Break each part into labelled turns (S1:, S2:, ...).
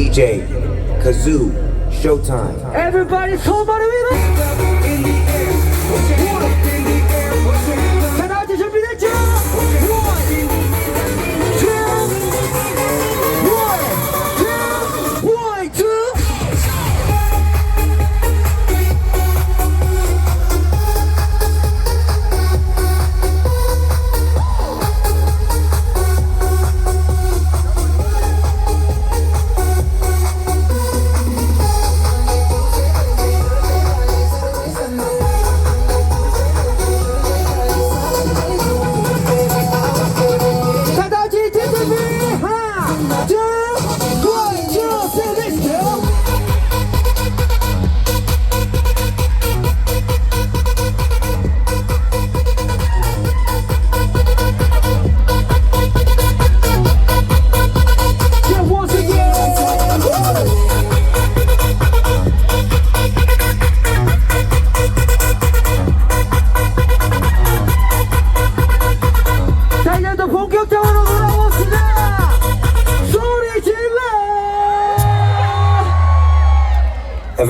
S1: DJ, Kazoo, Showtime.
S2: Everybody, come on,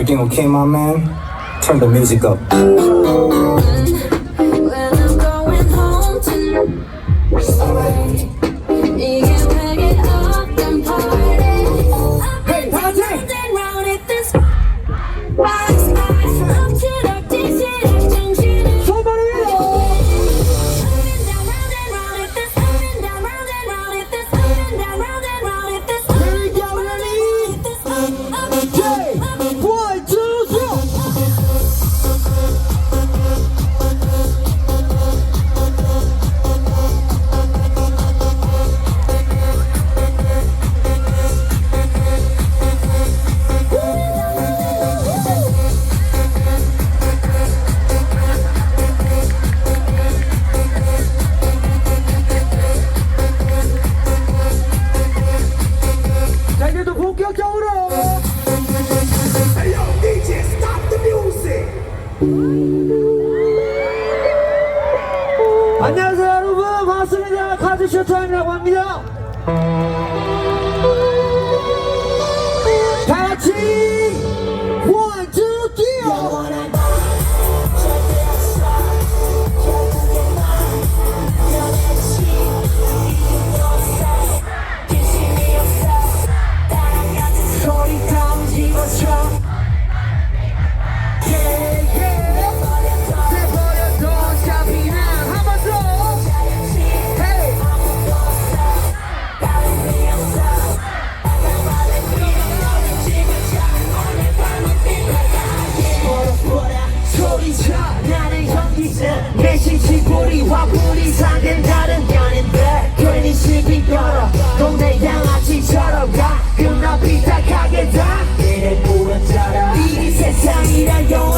S3: Everything okay, my man? Turn the music up.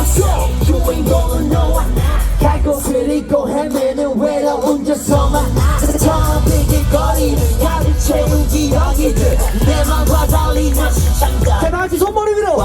S4: 없어. 주인공은 너와 갈 곳을
S2: 잃고 헤매는 외로운 저서만 처음 비길 거리 가득 채운 기억이들. 내 맘과 달리 나 시장가 대낮이 손머리 위로.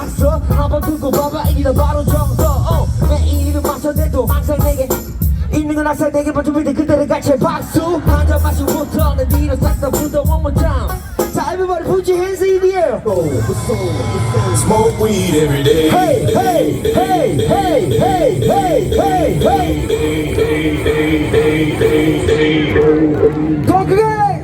S2: 낙서 한번 두고 봐봐 이게 바로 정서 oh, 매일은 맞춰내도 항상 내게 있는 건 항상 내게 맞춰볼 때 그때를 같이 박수 한 잔 마시고부터 내 뒤로 싹다 붙어 one more time 자 everybody put your hands in the air oh, so, so.
S3: Smoke weed every day
S2: Hey hey hey hey hey hey hey hey Go again!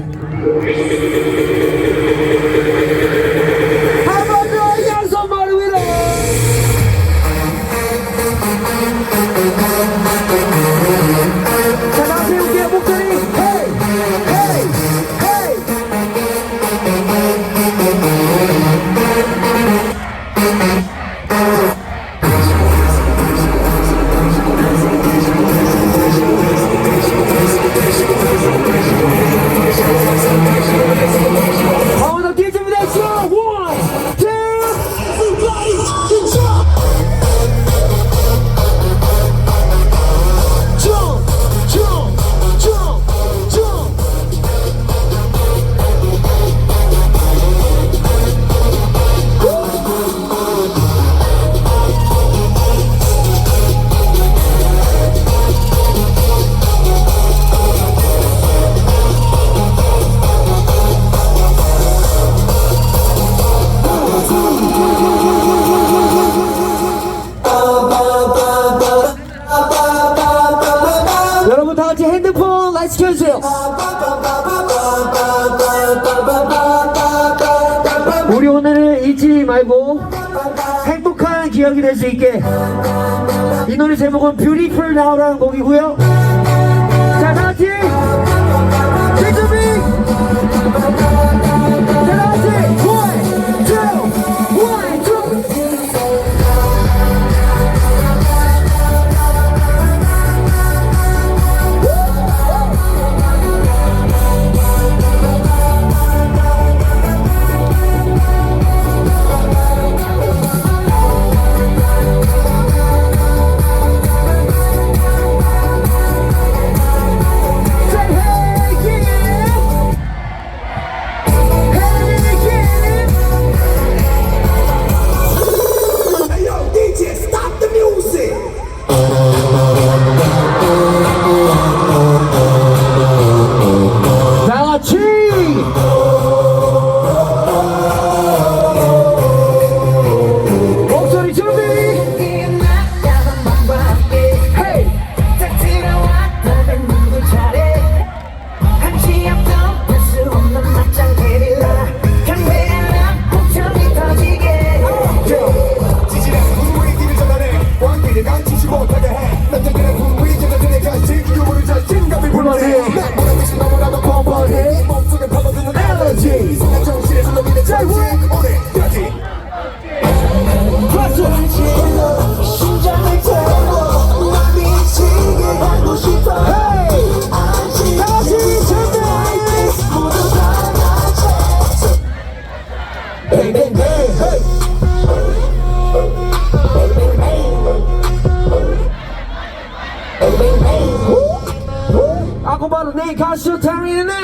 S2: 기억이 될 수 있게. 이 노래 제목은 Beautiful Now라는 곡이고요. 자 다같이.
S3: Take 네, time
S2: you know.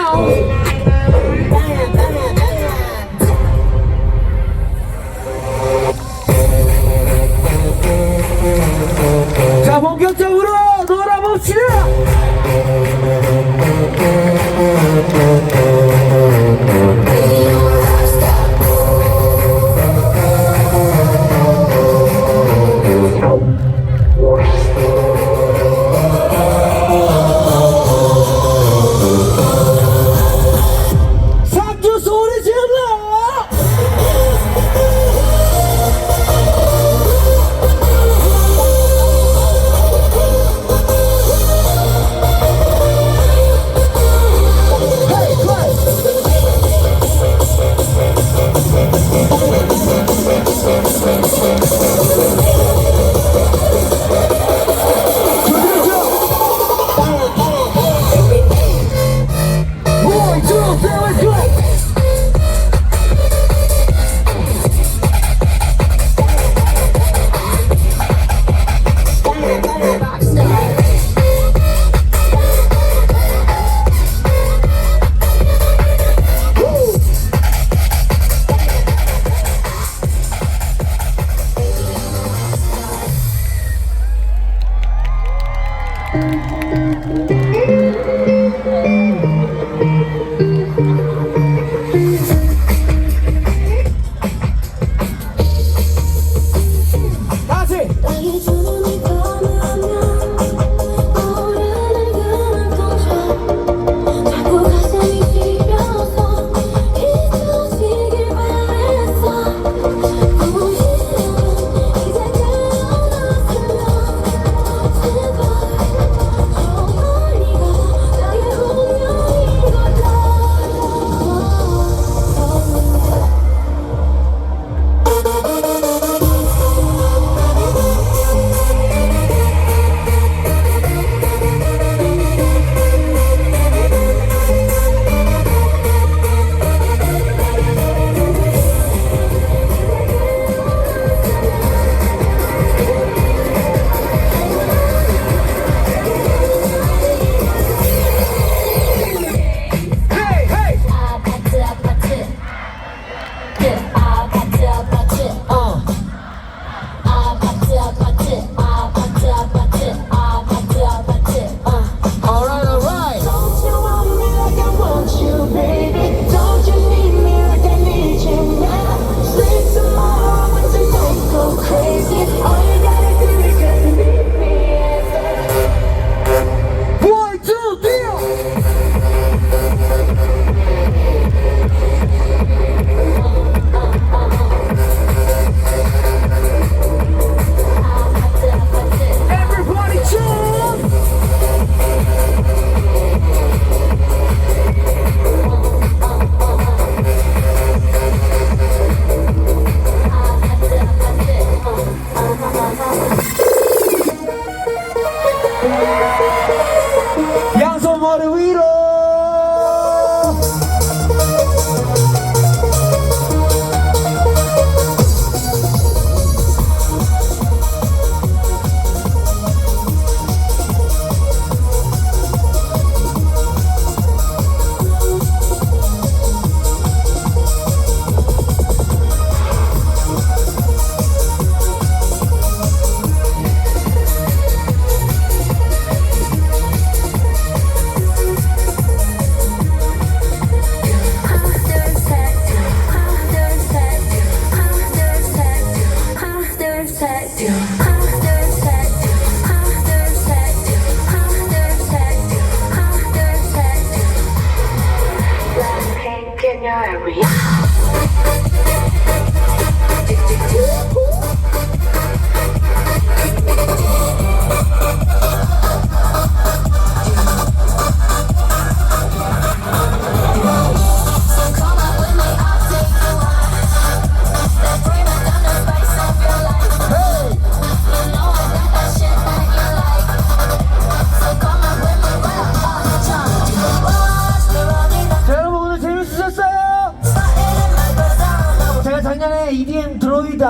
S2: I do.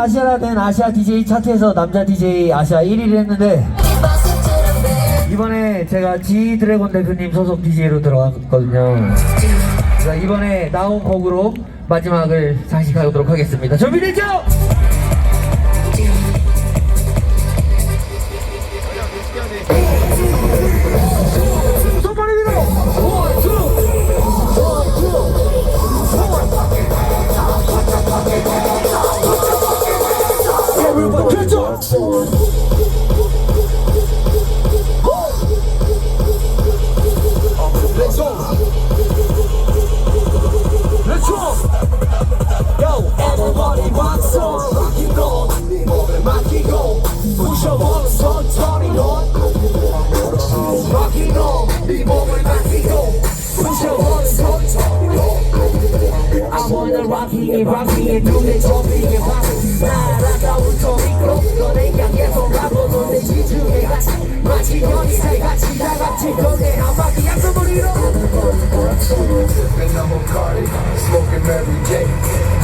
S2: 아시아라 된 아시아 DJ 차트에서 남자 DJ 아시아 1위를 했는데 이번에 제가 G 드래곤 대표님 소속 DJ로 들어갔거든요. 그래서 이번에 나온 곡으로 마지막을 장식하도록 하겠습니다. 준비됐죠? Rocky and Rocky and do the trophy and pop 날아가 웃어 미끄럽던 내강에서 가보던 내 지중해 같이 마치 연이 살같이 다 같이 전에 한 바퀴 양손으로
S5: And I'm a cardi, smoking every day.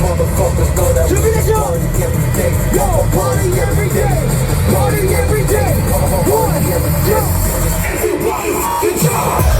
S5: Motherfuckers know that we party every day.
S2: Yo, party every day, party every day. One, two, everybody in charge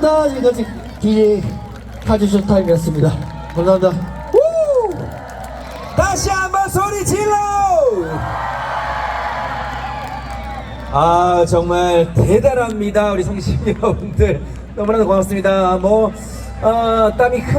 S2: 감사합니다. 지금까지 DJ 카즈쇼 타임이었습니다. 감사합니다. 우!
S1: 다시 한번 소리 질러! 아 정말 대단합니다 우리 성심 여러분들 너무나도 고맙습니다 뭐 어, 땀이 흠